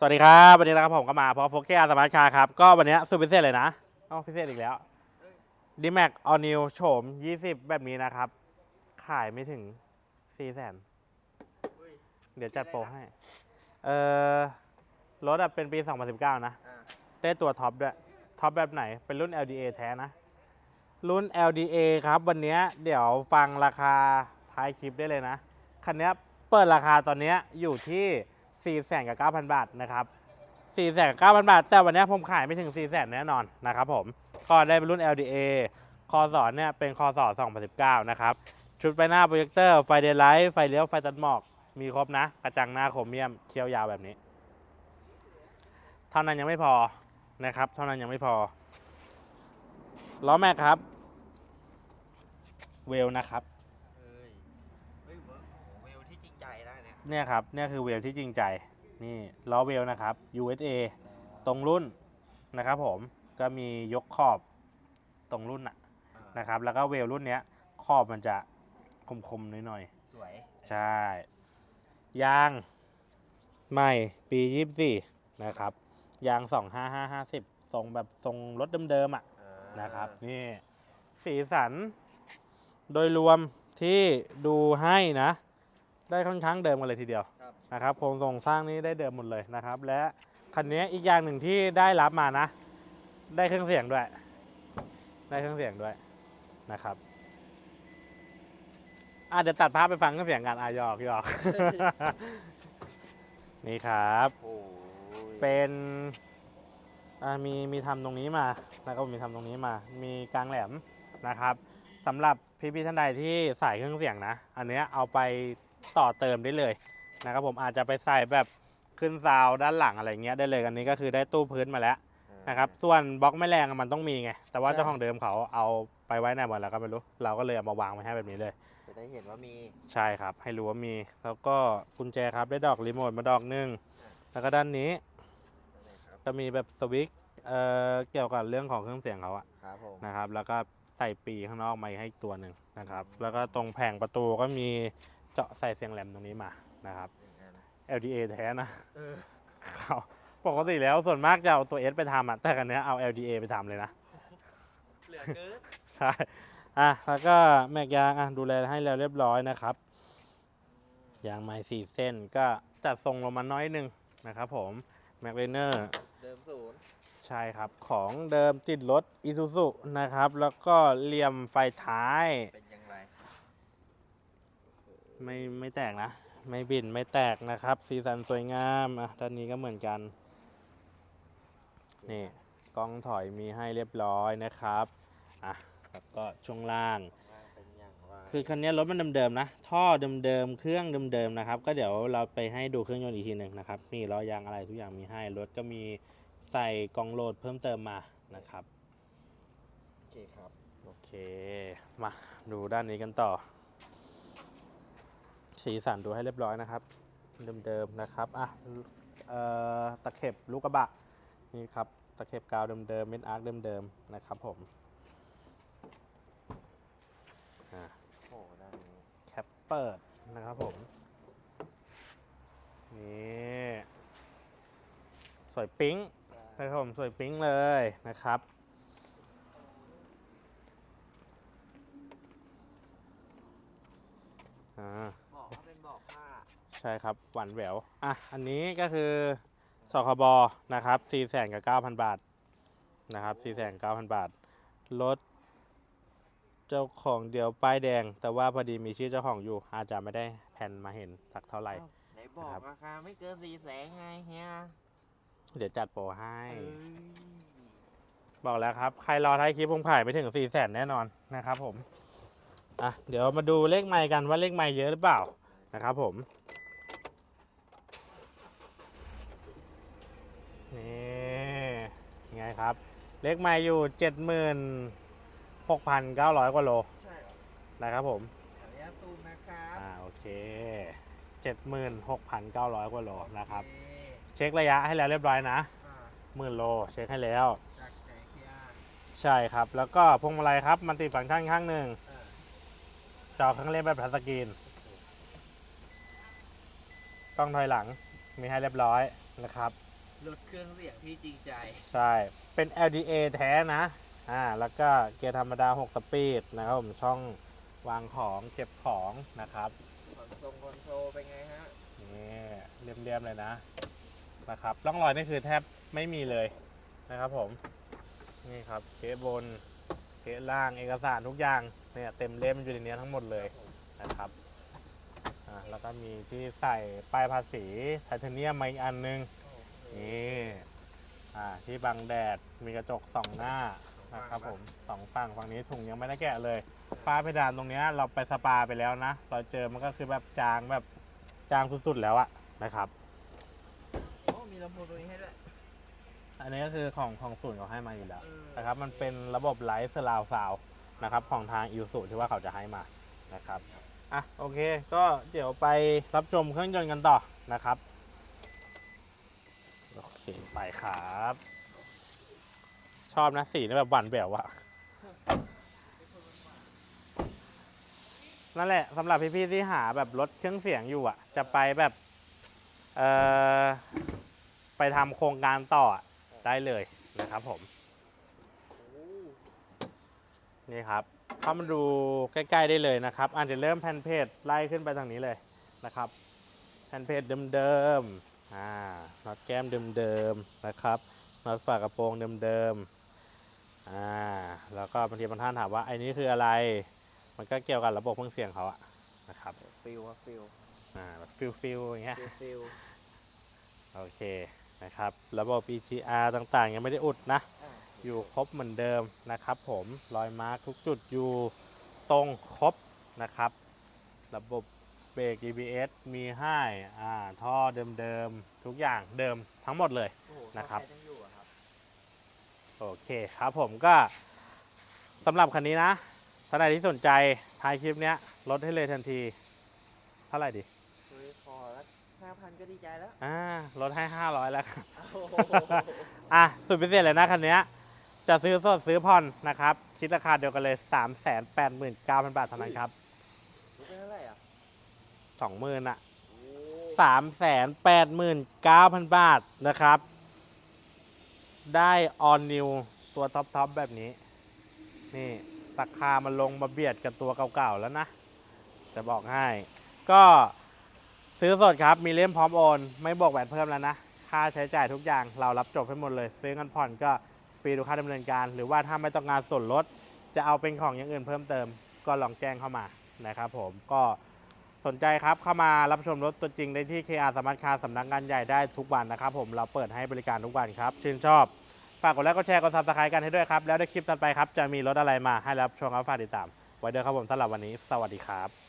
สวัสดีครับ วันนี้นะครับผมก็มาเพราะโฟกัสสมาร์ทคาร์ครับ ก็วันนี้สุดพิเศษเลยนะเอ้าพิเศษอีกแล้วดีแม็กออนิวโฉม 20 แบบนี้นะครับ ขายไม่ถึง 4 แสน เดี๋ยวจัดโปรให้ เออรถอะเป็นปี 2019 นะ ได้ตัวท็อปด้วย ท็อปแบบไหน เป็นรุ่น LDA แท้นะ รุ่น LDA ครับวันนี้เดี๋ยวฟังราคาท้ายคลิปได้เลยนะ คันนี้เปิดราคาตอนนี้อยู่ที่ 4 0 0 0 0กับ9,000บาทนะครับ4 0 0 0 0กับ9,000บาท แต่วันนี้ผมขายไม่ถึง4 0 0 0 0แน่นอนนะครับผมก็ได้เป็นรุ่น LDA คอสอเนี่ยเป็นคอสอ2019 นะครับ ชุดไฟหน้าโปรเจคเตอร์ ไฟเดย์ไลท์ ไฟเลี้ยว ไฟตัดหมอก มีครบนะ กระจังหน้าโครเมียม เคี้ยวยาวแบบนี้ เท่านั้นยังไม่พอนะครับ เท่านั้นยังไม่พอ ล้อแม็กครับ เวลนะครับ เอ้ยเฮ้ยเวิร์กโอ้โหเวลที่จริงใจได้ เนี่ยเนี่ยครับเนี่ยคือเวลที่จริงใจนี่ล้อเวลนะครับ USA ตรงรุ่นนะครับ ผมก็มียกขอบตรงรุ่นน่ะอ่านะครับ แล้วก็เวลรุ่นเนี้ยขอบมันจะคมๆหน่อยสวยๆใช่ ยางใหม่ปี24นะครับ ยาง 25550ทรงแบบทรงรถเดิมๆอะอ่านะครับ นี่สีสันโดยรวมที่ดูให้นะ ได้ค่อนข้างเดิมกันเลยทีเดียวครับนะครับโครงทรงสร้างนี้ได้เดิมหมดเลยนะครับ และคันนี้อีกอย่างหนึ่งที่ได้รับมานะ ได้เครื่องเสียงด้วย ได้เครื่องเสียงด้วยนะครับอะเดี๋ยวตัดภาพไปฟังเครื่องเสียงกันอะหยอกหยอก นี่ครับ โอ้ยเป็นอ่ามีมีทำตรงนี้มานะครับมีทำตรงนี้มา มีกลางแหลมนะครับสำหรับพี่ๆท่านใดที่ใส่เครื่องเสียงนะ อันเนี้ยเอาไป ต่อเติมได้เลยนะครับผมอาจจะไปใส่แบบขึ้นซาวด์ด้านหลังอะไรเงี้ยได้เลยอันนี้ก็คือได้ตู้พื้นมาแล้วอ่านะครับส่วนบล็อกแม่แรงอะมันต้องมีไง แต่ว่าเจ้าของเดิมเขาเอาไปไว้ไหนหมดแล้วก็ไม่รู้ เราก็เลยเอามาวางไว้ให้แบบนี้เลย จะได้เห็นว่ามี ใช่ครับ ให้รู้ว่ามี แล้วก็กุญแจครับได้ดอกรีโมทมาดอกหนึงแล้วก็ด้านนี้อะไรครับก็มีแบบสวิตช์เอ่อเกี่ยวกับเรื่องของเครื่องเสียงเขาอะครับผมนะครับ แล้วก็ใส่ปีข้างนอกมาให้อีกตัวหนึ่งนะครับ แล้วก็ตรงแผงประตูก็มี เจาะใส่เสียงแหลมตรงนี้มานะครับหนึ่งอัน LDA แท้นะเออเขาปกติแล้วส่วนมากจะเอาตัว S ไปทำอะแต่กันนี้ยเอา LDA ไปทำเลยนะ เหลือเกินใช่ อะ แล้วก็แม็กยางอะดูแลให้แล้วเรียบร้อยนะครับ ยางไม้สี่เส้นก็จัดทรงลงมาน้อยหนึงนะครับผมแม็กเลเนอร์เดิมศูนย์ใช่ครับ ของเดิมติดรถอีซูซุนะครับ แล้วก็เหลี่ยมไฟท้าย เป็นยัง ไงไม่ไม่แตกนะ ไม่บินไม่แตกนะครับ สีสันสวยงามอะด้านนี้ก็เหมือนกัน นี่กล้องถอยมีให้เรียบร้อยนะครับอะแล้วก็ช่วงล่างว่าเป็นอย่างไรคือคันนี้รถมันเดิมๆนะ ท่อเดิมๆเครื่องเดิมๆนะครับ ก็เดี๋ยวเราไปให้ดูเครื่องยนต์อีกทีหนึ่งนะครับนี่ล้อยางอะไรทุกอย่างมีให้รถก็มีใส่กล่องโหลดเพิ่มเติมมานะครับโอเคครับโอเค มาดูด้านนี้กันต่อ สีสันดูให้เรียบร้อยนะครับ เดิมๆนะครับอะออตะเข็บลูกกระบะนี่ครับตะเข็บกาวเดิมๆเม็ดอาร์คเดิมๆนะครับผมอะโอ้ด้านนี้แคปเปิดนะครับผมนี่สวยปิ๊งนะครับผมสวยปิ๊งเลยนะครับอ่า ใช่ครับ หวานแหววอะอันนี้ก็คือสคบนะครับ4 0 0 0 0กับ9,000บาทนะครับ4 0 0 0 0 9,000บาทรถเจ้าของเดียวป้ายแดง แต่ว่าพอดีมีชื่อเจ้าของอยู่ อาจจะไม่ได้แผ่นมาเห็นสักเท่าไหร่เอ้าไหนบอกครับราคาไม่เกินสี่แสนไงเฮียเดี๋ยวจัดโปรให้ เอ้ยบอกแล้วครับ ใครรอท้ายคลิปผมขายไม่ถึง4 0 0 0 0แน่นอนนะครับผม อะ เดี๋ยวมาดูเลขไมค์กันว่าเลขไมค์เยอะหรือเปล่านะครับผม นี่ยังไง ครับ เลขไมค์อยู่ 76,900 กว่าโลใช่เหรอนะครับผมขออนุญาตซูมนะครับอ่าโอเค 76,900 กว่าโลนะครับ โอเคเช็คระยะให้แล้วเรียบร้อยนะอ่าหมื่นโลเช็คให้แล้ว จากไหนเฮียใช่ครับ แล้วก็พวงมาลัยครับมันติดฟังก์ชันข้างหนึ่งอ่าจอเครื่องเล่นแบบทัชสกรีนกล้องถอยหลังมีให้เรียบร้อยนะครับ โรถเครื่องเสียงที่จริงใจ ใช่ เป็น LDA แท้นะ อ่า แล้วก็เกียร์ธรรมดา 6 สปีดนะครับผม ช่องวางของเก็บของนะครับคอนโซลคอนโซลเป็นไงฮะ นี่เรียมๆ เลยนะ นะครับ ร่องรอยนี่คือแทบไม่มีเลยนะครับผม นี่ครับเก๊บนเก๊ล่างเอกสารทุกอย่าง เนี่ยเต็มเล่มอยู่ในนี้ทั้งหมดเลยนะครับอ่าแล้วก็มีที่ใส่ป้ายภาษีไทเทเนียมมาอีกอันนึง นี่อ่าที่บังแดดมีกระจกสองหน้านะครับผมสองฝั่งฝั่งนี้ถุงยังไม่ได้แกะเลยฝ้าเพดานตรงเนี้ยเราไปสปาไปแล้วนะ เราเจอมันก็คือแบบจางแบบจางสุดๆแล้วอะนะครับ โอ้มีลำโพงตัวนี้ให้ด้วย อันนี้ก็คือของของศูนย์เขาให้มาอยู่แล้วเออนะครับ มันเป็นระบบไลฟ์สลาวซาวนะครับ ของทางอิวสุที่ว่าเขาจะให้มานะครับอะโอเค ก็เดี๋ยวไปรับชมเครื่องยนต์กันต่อนะครับโอเค ไปครับ ชอบนะสีนี่แบบหวานแหววอะนั่นแหละสำหรับพี่ๆที่หาแบบรถเครื่องเสียงอยู่อะจะไปแบบเอ่อไปทำโครงการต่ออะได้เลยนะครับผม นี่ครับเข้ามาดูใกล้ ๆ ได้เลยนะครับอะเดี๋ยวเริ่มแผ่นเพจไล่ขึ้นไปทางนี้เลยนะครับแผ่นเพจเดิมๆ อ่าน็อตแก้มเดิมๆนะครับน็อตฝากระโปรงเดิมๆอ่าแล้วก็บางทีบางท่านถามว่าไอ้นี้คืออะไร มันก็เกี่ยวกับระบบเครื่องเสียงเขาอะนะครับฟิลฟิลอ่าแบบฟิลฟิลอย่างเงี้ยฟิลฟิลโอเคนะครับระบบ EGR ต่างๆ ยังไม่ได้อุดนะอ่าอยู่ครบเหมือนเดิมนะครับผมรอยมาร์คทุกจุดอยู่ตรงครบนะครับ ระบบเบ รก EBS มีให้อ่าท่อเดิมๆ ทุกอย่างเดิมทั้งหมดเลย โอ้โหนะครับยังอยู่อะครับ โอเคครับผมก็สำหรับคันนี้นะท่านใดที่สนใจท้ายคลิปเนี้ยลดให้เลยทันที เท่าไหร่ดีเฮ้ยพอแล้วห้าพันก็ดีใจแล้วอ่าลดให้ 500 แล้วครับ โอ้โห อะสุดพิเศษเลยนะคันเนี้ยจะซื้อสดซื้อผ่อนนะครับ คิดราคาเดียวกันเลย 3 8 9 0 0 0 บาทเท่านั้นครับ รู้เป็นเท่าไหร่อะ 20,000อ่นอะโอ้3 8 9 0 0 0บาทนะครับ ได้ all new ตัวท็อปทอปแบบนี้ นี่ราคามันลงมาเบียดกับตัวเก่าๆแล้วนะ จะบอกให้ ก็ซื้อสดครับ มีเล่มพร้อมโอน ไม่บวกแหวนเพิ่มแล้วนะ ค่าใช้จ่ายทุกอย่างเรารับจบให้หมดเลย ซื้อเงินผ่อนก็ฟรีทุกค่าดำเนินการ หรือว่าถ้าไม่ต้องการส่วนลด จะเอาเป็นของอย่างอื่นเพิ่มเติม ก็ลองแจ้งเข้ามานะครับผมก็ สนใจครับเข้ามารับชมรถตัวจริงได้ที่ KR สมาร์ทคาร์สำนักงานใหญ่ได้ทุกวันนะครับผมเราเปิดให้บริการทุกวันครับ ชื่นชอบ ฝากกดไลค์กดแชร์กดซับสไครต์กันให้ด้วยครับ แล้วในคลิปต่อไปครับ จะมีรถอะไรมาให้รับชมครับฝากติดตาม ไว้เด้อครับผมสำหรับวันนี้ สวัสดีครับ